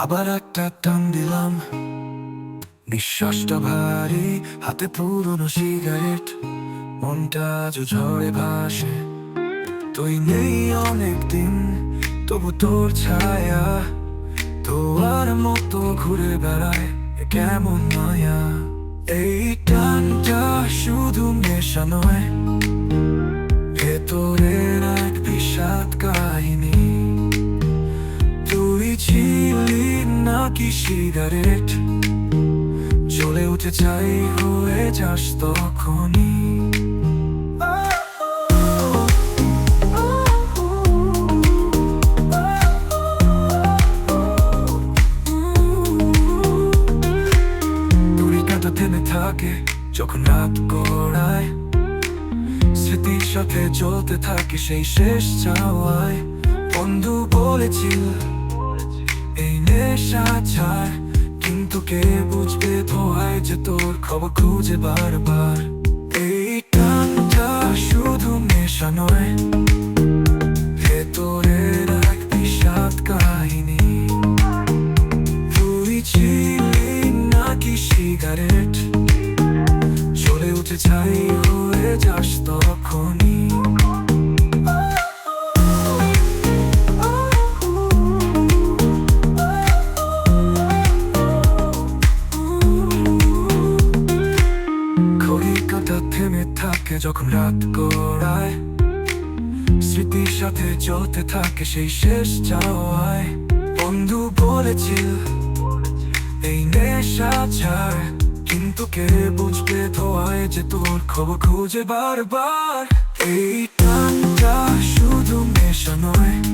আবার একটা টান দিলাম। নিঃশ্বাসটা ভারী, হাতে পুরনো সিগারেট মনটা আজ ঝড়ে ভাসে। তুই নেই অনেক দিন তবু তোর ছায়া। তোর মতো ঘুরে বেড়ায় কেমন মায়া? এই টানটা শুধু নেশা নয়, ভেতরের এক বিষাদ কাহিনী। তুই ছিলি নাকি সিগারেট? চলে উঠে চাই হয়ে যাস তখনই। থেমে থাকে যখন রাত গড়ায়। স্মৃতির সাথে চলতে থাকে সেই শেষ চাওয়ায়। বন্ধু বলেছিল নেশা কিন্তু কে বুঝবে যে তোর খবর খুঁজে বারবার? এই টানটা শুধু নয় বিষাদ কাহিনী। নাকি সিগারেট? চলে উঠে চাই হয়ে যাস তখনই কাটা থেমে থাকে যখন রাত গড়ায়। স্মৃতির সাথে চলতে থাকে সেই শেষ চাওয়ায়। বন্ধু বলেছিল, এই নেশা ছাড়, কিন্তু কে বুঝবে ধোয়ায় যে তোর খবর খুঁজে বারবার? এই টানটা শুধু নেশা নয়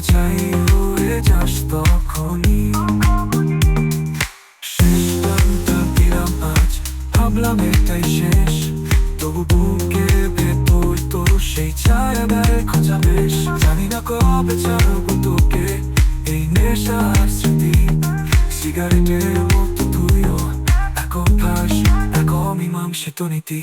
উঠে চাই হয়ে যাস তখনই। শেষ টানটা দিলাম আজ, ভাবলাম এটাই শেষ। তবু বুকে ভেতর তোর সেই ছায়া গায়ে খোঁজা বেশ। জানি না কবে ছাড়বো তোকে, এই নেশা আর স্মৃতি। সিগারেটের মতো তুইও, এক অভ্যাস, এক অমীমাংসিত নীতি।